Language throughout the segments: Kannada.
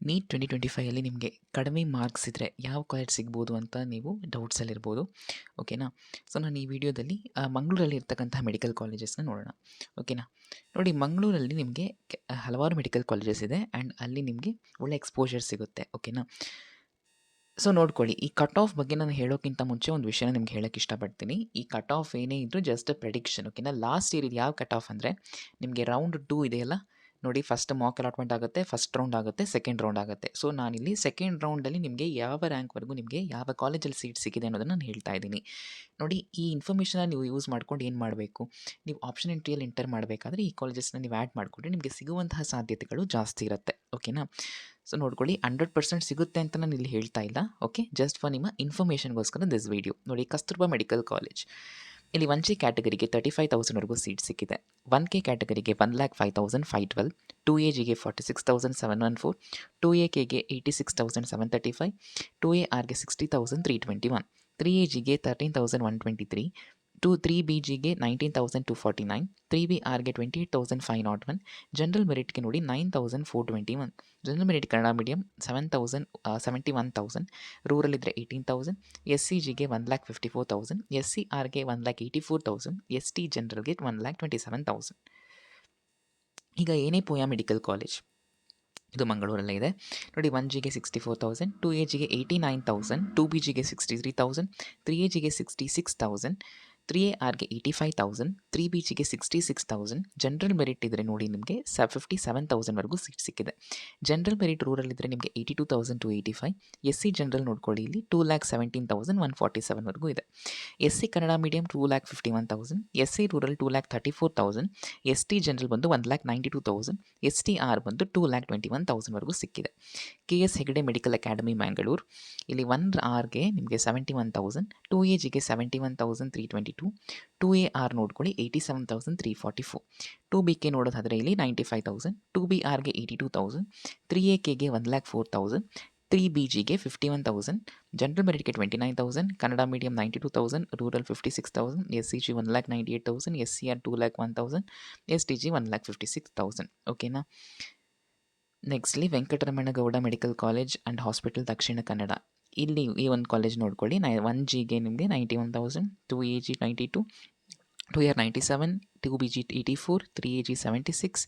ನೀಟ್ ಟ್ವೆಂಟಿ ಟ್ವೆಂಟಿ ಫೈಯಲ್ಲಿ ನಿಮಗೆ ಕಡಿಮೆ ಮಾರ್ಕ್ಸ್ ಇದ್ದರೆ ಯಾವ ಕಾಲೇಜ್ ಸಿಗ್ಬೋದು ಅಂತ ನೀವು ಡೌಟ್ಸಲ್ಲಿರ್ಬೋದು ಓಕೆನಾ ಸೊ ನಾನು ಈ ವಿಡಿಯೋದಲ್ಲಿ ಮಂಗಳೂರಲ್ಲಿ ಇರ್ತಕ್ಕಂತಹ ಮೆಡಿಕಲ್ ಕಾಲೇಜಸ್ನ ನೋಡೋಣ ಓಕೆನಾ ನೋಡಿ, ಮಂಗಳೂರಲ್ಲಿ ನಿಮಗೆ ಹಲವಾರು ಮೆಡಿಕಲ್ ಕಾಲೇಜಸ್ ಇದೆ ಆ್ಯಂಡ್ ಅಲ್ಲಿ ನಿಮಗೆ ಒಳ್ಳೆ ಎಕ್ಸ್ಪೋಜರ್ ಸಿಗುತ್ತೆ ಓಕೆನಾ ಸೊ ನೋಡ್ಕೊಳ್ಳಿ, ಈ ಕಟ್ ಆಫ್ ಬಗ್ಗೆ ನಾನು ಹೇಳೋಕ್ಕಿಂತ ಮುಂಚೆ ಒಂದು ವಿಷಯನ ನಿಮ್ಗೆ ಹೇಳೋಕ್ಕೆ ಇಷ್ಟಪಡ್ತೀನಿ. ಈ ಕಟ್ ಆಫ್ ಏನೇ ಇದ್ದರೂ ಜಸ್ಟ್ ಪ್ರೆಡಿಕ್ಷನ್ ಓಕೆನಾ ಲಾಸ್ಟ್ ಇಯರ್ ಇದು ಯಾವ ಕಟ್ ಆಫ್ ಅಂದರೆ, ನಿಮಗೆ ರೌಂಡ್ ಟೂ ಇದೆಯಲ್ಲ ನೋಡಿ ಫಸ್ಟ್ ಮಾಕ್ ಅಲಾಟ್ಮೆಂಟ್ ಆಗುತ್ತೆ ಫಸ್ಟ್ ರೌಂಡ್ ಆಗುತ್ತೆ ಸೆಕೆಂಡ್ ರೌಂಡ್ ಆಗುತ್ತೆ. ಸೊ ನಾನಿಲ್ಲಿ ಸೆಕೆಂಡ್ ರೌಂಡಲ್ಲಿ ನಿಮಗೆ ಯಾವ ರ್ಯಾಂಕ್ವರೆಗೂ ನಿಮಗೆ ಯಾವ ಕಾಲೇಜಲ್ಲಿ ಸೀಟ್ ಸಿಕ್ಕಿದೆ ಅನ್ನೋದನ್ನು ನಾನು ಹೇಳ್ತಾ ಇದ್ದೀನಿ. ನೋಡಿ, ಈ ಇನ್ಫಾರ್ಮೇಷನ್ನ ನೀವು ಯೂಸ್ ಮಾಡ್ಕೊಂಡು ಏನು ಮಾಡಬೇಕು? ನೀವು ಆಪ್ಷನ್ ಎಂಟ್ರಿಯಲ್ಲಿ ಎಂಟರ್ ಮಾಡಬೇಕಾದ್ರೆ ಈ ಕಾಲೇಜಸ್ನ ನೀವು ಆ್ಯಡ್ ಮಾಡಿಕೊಂಡ್ರೆ ನಿಮಗೆ ಸಿಗುವಂತಹ ಸಾಧ್ಯತೆಗಳು ಜಾಸ್ತಿ ಇರುತ್ತೆ ಓಕೆನಾ ಸೊ ನೋಡ್ಕೊಳ್ಳಿ ಹಂಡ್ರೆಡ್ ಪರ್ಸೆಂಟ್ ಸಿಗುತ್ತೆ ಅಂತ ನಾನು ಇಲ್ಲಿ ಹೇಳ್ತಾ ಇಲ್ಲ ಓಕೆ ಜಸ್ಟ್ ಫಾರ್ ನಿಮ್ಮ ಇನ್ಫಾರ್ಮೇಷನ್ಗೋಸ್ಕರ ದಿಸ್ ವಿಡಿಯೋ ನೋಡಿ, ಕಸ್ತೂರ್ಬಾ ಮೆಡಿಕಲ್ ಕಾಲೇಜ್. ಇಲ್ಲಿ ಒನ್ ಜಿ ಕ್ಯಾಟಗರಿಗೆ ತರ್ಟಿ ಫೈವ್ ತೌಸಂಡ್ವರೆಗೂ ಸೀಟ್ ಸಿಕ್ಕಿದೆ. One K ಕ್ಯಾಟಗರಿಗೆ one lakh five thousand five twelve two A ಜಿಗೆ forty six thousand seven one four two A ಕೆಗೆ eighty six thousand seven thirty five two A ಆರ್ಗೆ sixty thousand three twenty one three A ಜಿಗೆ thirteen thousand one twenty three two three B ಜಿಗೆ nineteen thousand two forty nine three B ಆರ್ಗೆ twenty eight thousand five nought one general ಮೆರಿಟ್ಗೆ ನೋಡಿ nine thousand four twenty one general merit Kannada medium seven thousand seventy one thousand rural ಇದ್ದರೆ ಏಯ್ಟೀನ್ ತೌಸಂಡ್ ಎಸ್ ಸಿ ಜಿಗೆ one lakh fifty four thousand S C ಆರ್ಗೆ one lakh eighty four thousand S T ಜನರಲ್ಗೆ one lakh twenty seven thousand ಈಗ ಏನೇ ಪೋಯಾ ಮೆಡಿಕಲ್ ಕಾಲೇಜ್ ಇದು ಮಂಗಳೂರಲ್ಲೇ ಇದೆ. ನೋಡಿ ಒನ್ ಜಿಗೆ sixty four thousand two A ಜಿಗೆ eighty nine thousand two B ಜಿಗೆ sixty three thousand three A ಜಿಗೆ sixty six thousand three A ಆರ್ಗೆ eighty five thousand three B ಜಿಗೆ sixty six thousand general merit ಇದ್ದರೆ ನೋಡಿ ನಿಮಗೆ ಸ ಫಿಫ್ಟಿ ಸೆವೆನ್ ತೌಸಂಡ್ವರೆಗೂ ಸೀಟ್ ಸಿಕ್ಕಿದೆ. ಜನರಲ್ ಮೆರಿಟ್ ರೂರಲ್ ಇದ್ದರೆ ನಿಮಗೆ eighty two thousand two eighty five S C general ನೋಡ್ಕೊಳ್ಳಿ ಇಲ್ಲಿ two lakh seventeen thousand one forty ಸೆವೆನ್ವರೆಗೂ ಇದೆ. S C Kannada medium two lakh fifty one thousand S C rural two lakh thirty four thousand S T general ಬಂದು one lakh ninety two thousand S T R ಬಂದು ಟೂ ಲ್ಯಾಕ್ ಟ್ವೆಂಟಿ ಒನ್ ತೌಸಂಡ್ವರೆಗೂ ಸಿಕ್ಕಿದೆ. K S Hegde medical academy Mangalore ಇಲ್ಲಿ ಒನ್ ಆರ್ಗೆ ನಿಮಗೆ seventy one thousand two A ಜಿಗೆ seventy one thousand three twenty two two A R ನೋಡ್ಕೊಳ್ಳಿ eighty seven thousand three forty four two B K ನೋಡೋದಾದರೆ ಇಲ್ಲಿ ninety five thousand two B ಆರ್ಗೆ eighty two thousand three A ಕೆಗೆ one lakh four thousand three B ಜಿಗೆ fifty one thousand general ಮೆರಿಟ್ಗೆ twenty nine thousand Kannada medium ninety two thousand rural fifty six thousand S C G one lakh ninety eight thousand S C R two lakh one thousand S T G one lakh fifty six thousand ಓಕೆನಾ nextly Venkataramana Gowda medical college and hospital Dakshina Kannada ಇಲ್ಲಿ ಈ ಒಂದು ಕಾಲೇಜ್ ನೋಡ್ಕೊಳ್ಳಿ. ನೈ ಒನ್ ಜಿಗೆ ನಿಮಗೆ ninety one thousand two A G ninety two two year ninety seven two B G eighty four three A G seventy six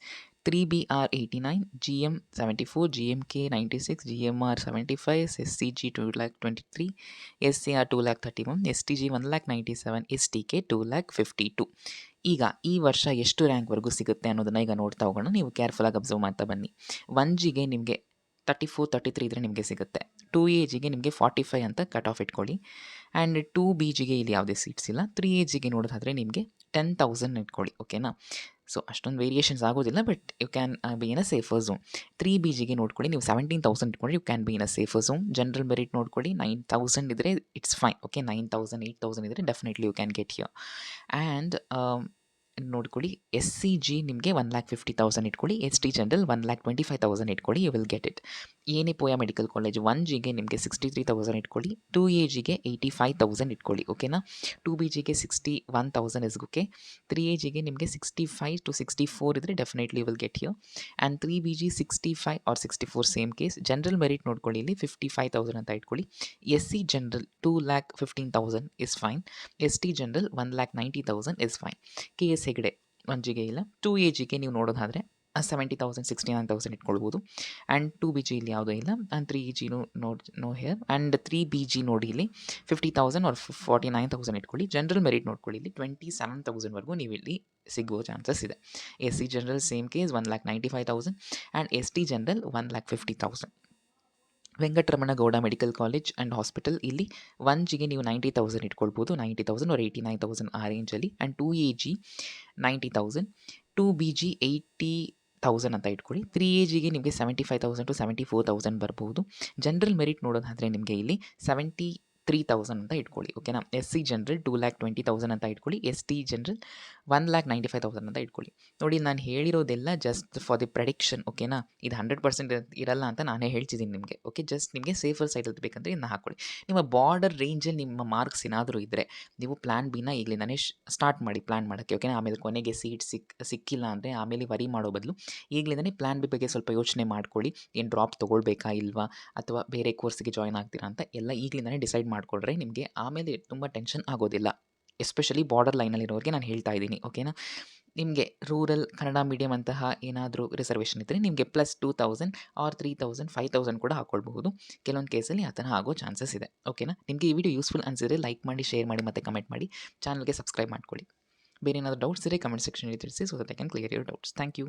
three B R eighty nine G M seventy four G M K ninety six G M R seventy five S C G two lakh twenty three S C R two lakh thirty one S T G one lakh ninety seven S T K two lakh fifty two ಈಗ ಈ ವರ್ಷ ಎಷ್ಟು ರ್ಯಾಂಕ್ವರೆಗೂ ಸಿಗುತ್ತೆ ಅನ್ನೋದನ್ನು ಈಗ ನೋಡ್ತಾ ಹೋಗೋಣ. ನೀವು ಕೇರ್ಫುಲ್ಲಾಗಿ ಅಬ್ಸರ್ವ್ ಮಾಡ್ತಾ ಬನ್ನಿ. ಒನ್ ಜಿಗೆ ನಿಮಗೆ ತರ್ಟಿ ಫೋರ್ ತರ್ಟಿ ತ್ರೀ ಇದ್ದರೆ ನಿಮಗೆ ಸಿಗುತ್ತೆ. ಟೂ ಎ ಜಿಗೆ ನಿಮಗೆ ಫಾರ್ಟಿ ಫೈವ್ ಅಂತ ಕಟ್ ಆಫ್ ಇಟ್ಕೊಳ್ಳಿ. ಆ್ಯಂಡ್ ಟೂ ಬಿ ಜಿಗೆ ಇಲ್ಲಿ ಯಾವುದೇ ಸೀಟ್ಸ್ ಇಲ್ಲ. ತ್ರೀ ಎ ಜಿಗೆ ನೋಡೋದಾದರೆ ನಿಮಗೆ ಟೆನ್ ತೌಸಂಡ್ ಇಟ್ಕೊಳ್ಳಿ ಓಕೆನಾ ಸೊ ಅಷ್ಟೊಂದು ವೇರಿಯೇಷನ್ಸ್ ಆಗೋದಿಲ್ಲ but you can be in a safer zone three B ಜಿಗೆ ನೋಡ್ಕೊಳ್ಳಿ, ನೀವು ಸೆವೆಂಟೀನ್ ತೌಸಂಡ್ ಇಟ್ಕೊಂಡ್ರೆ you can be in a safer zone general merit ನೋಡ್ಕೊಳ್ಳಿ ನೈನ್ ತೌಸಂಡ್ ಇದ್ದರೆ it's fine okay nine thousand eight thousand ಇದ್ದರೆ definitely you can get here and ನೋಡ್ಕೊಳ್ಳಿ ಎಸ್ ಸಿ ಜಿ ನಿಮಗೆ ಒನ್ ಲ್ಯಾಕ್ ಫಿಫ್ಟಿ ತೌಸಂಡ್ ಇಟ್ಕೊಳ್ಳಿ S T general one lakh twenty five thousand ಇಟ್ಕೊಳ್ಳಿ you will get it Yenepoya medical college one ಜಿಗೆ ನಿಮಗೆ ಸಿಕ್ಸ್ಟಿ ತ್ರೀ ತೌಸಂಡ್ ಇಟ್ಕೊಳ್ಳಿ ಟೂ ಎ ಜಿಗೆ ಏಯ್ಟಿ ಫೈವ್ ತೌಸಂಡ್ ಇಟ್ಕೊಳ್ಳಿ ಓಕೆನಾ ಟೂ ಬಿ ಜಿಗೆ sixty one thousand is three A ಜಿಗೆ ನಿಮಗೆ sixty five to sixty four ಇದ್ದರೆ definitely will get you and three B G sixty five or sixty four same case general merit ನೋಡ್ಕೊಳ್ಳಿ, ಇಲ್ಲಿ ಫಿಫ್ಟಿ ಫೈವ್ ತೌಸಂಡ್ ಅಂತ ಇಟ್ಕೊಳ್ಳಿ. S C general two lakh fifteen thousand is fine S T general one lakh ninety thousand is fine K S Hegde one ಜಿಗೆ ಇಲ್ಲ. ಟೂ ಎ ಜಿಗೆ ನೀವು ನೋಡೋದಾದರೆ seventy thousand sixty nine thousand ಇಟ್ಕೊಳ್ಬೋದು. And two B G ಇಲ್ಲಿ ಯಾವುದೂ ಇಲ್ಲ. ಆ್ಯಂಡ್ ತ್ರೀ ಜಿನೂ ನೋಡ್ nowhere and three B G ನೋಡಿ ಇಲ್ಲಿ fifty thousand or forty nine thousand ಇಟ್ಕೊಳ್ಳಿ. ಜನರಲ್ ಮೆರಿಟ್ ನೋಡ್ಕೊಳ್ಳಿ ಇಲ್ಲಿ ಟ್ವೆಂಟಿ ಸೆವೆನ್ ತೌಸಂಡ್ವರೆಗೂ ನೀವು ಇಲ್ಲಿ ಸಿಗುವ ಚಾನ್ಸಸ್ ಇದೆ. S C general same case one lakh ninety five thousand and S T general one lakh fifty thousand Venkataramana Gowda medical college and hospital ಇಲ್ಲಿ ಒನ್ ಜಿಗೆ ನೀವು ninety thousand ಇಟ್ಕೊಳ್ಬೋದು. Ninety thousand or eighty nine thousand ಆ ರೇಂಜಲ್ಲಿ and two A G ninety thousand two B G eighty thousand ಅಂತ ಇಟ್ಕೊಳ್ಳಿ. ತ್ರೀ ಏಜಿಗೆ ನಿಮಗೆ seventy five thousand to seventy four thousand ಬರ್ಬೋದು ಜನರಲ್ ಮೆರಿಟ್ ನೋಡೋದಾದರೆ ನಿಮಗೆ ಇಲ್ಲಿ ಸೆವೆಂಟಿ ತ್ರೀ ತೌಸಂಡ್ ಅಂತ ಇಟ್ಕೊಳ್ಳಿ ಓಕೆನಾ S C general two lakh twenty thousand ಅಂತ ಇಟ್ಕೊಳ್ಳಿ S T general one lakh ninety five thousand ಅಂತ ಇಟ್ಕೊಳ್ಳಿ. ನೋಡಿ, ನಾನು ಹೇಳಿರೋದೆಲ್ಲ ಜಸ್ಟ್ ಫಾರ್ ದಿ ಪ್ರೆಡಿಕ್ಷನ್ ಓಕೆನಾ ಇದು ಹಂಡ್ರೆಡ್ ಪರ್ಸೆಂಟ್ ಇರಲ್ಲ ಅಂತ ನಾನೇ ಹೇಳ್ತಿದ್ದೀನಿ ನಿಮಗೆ ಓಕೆ ಜಸ್ಟ್ ನಿಮಗೆ ಸೇಫರ್ ಸೈಡಲ್ಲಿ ಬೇಕಂದರೆ ಇದನ್ನ ಹಾಕ್ಕೊಳ್ಳಿ ನಿಮ್ಮ ಬಾರ್ಡರ್ ರೇಂಜಲ್ಲಿ ನಿಮ್ಮ ಮಾರ್ಕ್ಸ್ ಏನಾದರೂ ಇದ್ದರೆ ನೀವು ಪ್ಲ್ಯಾನ್ ಬಿನ ಈಗಲಿಂದನೇ ಸ್ಟಾರ್ಟ್ ಮಾಡಿ ಪ್ಲ್ಯಾನ್ ಮಾಡೋಕ್ಕೆ ಓಕೆನಾ ಆಮೇಲೆ ಕೊನೆಗೆ ಸೀಟ್ ಸಿಕ್, ಸಿಕ್ಕಿಲ್ಲ ಅಂದರೆ ಆಮೇಲೆ ವರಿ ಮಾಡೋ ಬದಲು ಈಗಲಿಂದನೇ ಪ್ಲ್ಯಾನ್ ಬಿ ಬಗ್ಗೆ ಸ್ವಲ್ಪ ಯೋಚನೆ ಮಾಡ್ಕೊಳ್ಳಿ, ಏನು ಡ್ರಾಪ್ ತೊಗೊಳ್ಬೇಕಾ ಇಲ್ವಾ, ಅಥವಾ ಬೇರೆ ಕೋರ್ಸಿಗೆ ಜಾಯ್ನ್ ಆಗ್ತೀರಾ ಅಂತ ಎಲ್ಲ ಈಗಲಿಂದನೇ ಡಿಸೈಡ್ ಮಾಡಿಕೊಂಡ್ರೆ ನಿಮಗೆ ಆಮೇಲೆ ತುಂಬ ಟೆನ್ಷನ್ ಆಗೋದಿಲ್ಲ. ಎಸ್ಪೆಷಲಿ ಬಾರ್ಡರ್ ಲೈನಲ್ಲಿರೋರಿಗೆ ನಾನು ಹೇಳ್ತಾ ಇದ್ದೀನಿ ಓಕೆನಾ ನಿಮಗೆ ರೂರಲ್ ಕನ್ನಡ ಮೀಡಿಯಂ ಅಂತಹ ಏನಾದರೂ ರಿಸರ್ವೇಷನ್ ಇದ್ದರೆ ನಿಮಗೆ plus two thousand or three thousand five thousand ಕೂಡ ಹಾಕ್ಕೊಳ್ಬಹುದು ಕೆಲವೊಂದು ಕೇಸಲ್ಲಿ ಆ ಥರ ಆಗೋ ಚಾನ್ಸಸ್ ಇದೆ ಓಕೆನಾ ನಿಮಗೆ ಈ ವಿಡಿಯೋ ಯೂಸ್ಫುಲ್ ಅನಿಸಿದ್ರೆ ಲೈಕ್ ಮಾಡಿ ಶೇರ್ ಮಾಡಿ ಮತ್ತು ಕಮೆಂಟ್ ಮಾಡಿ. ಚಾನಲ್ಗೆ ಸಬ್ಸ್ಕ್ರೈಬ್ ಮಾಡ್ಕೊಳ್ಳಿ. ಬೇರೆ ಏನಾದರೂ ಡೌಟ್ಸ್ ಇದ್ದರೆ ಕಮೆಂಟ್ ಸೆಕ್ಷನಲ್ಲಿ ತಿಳಿಸಿ so that I can clear your doubts thank you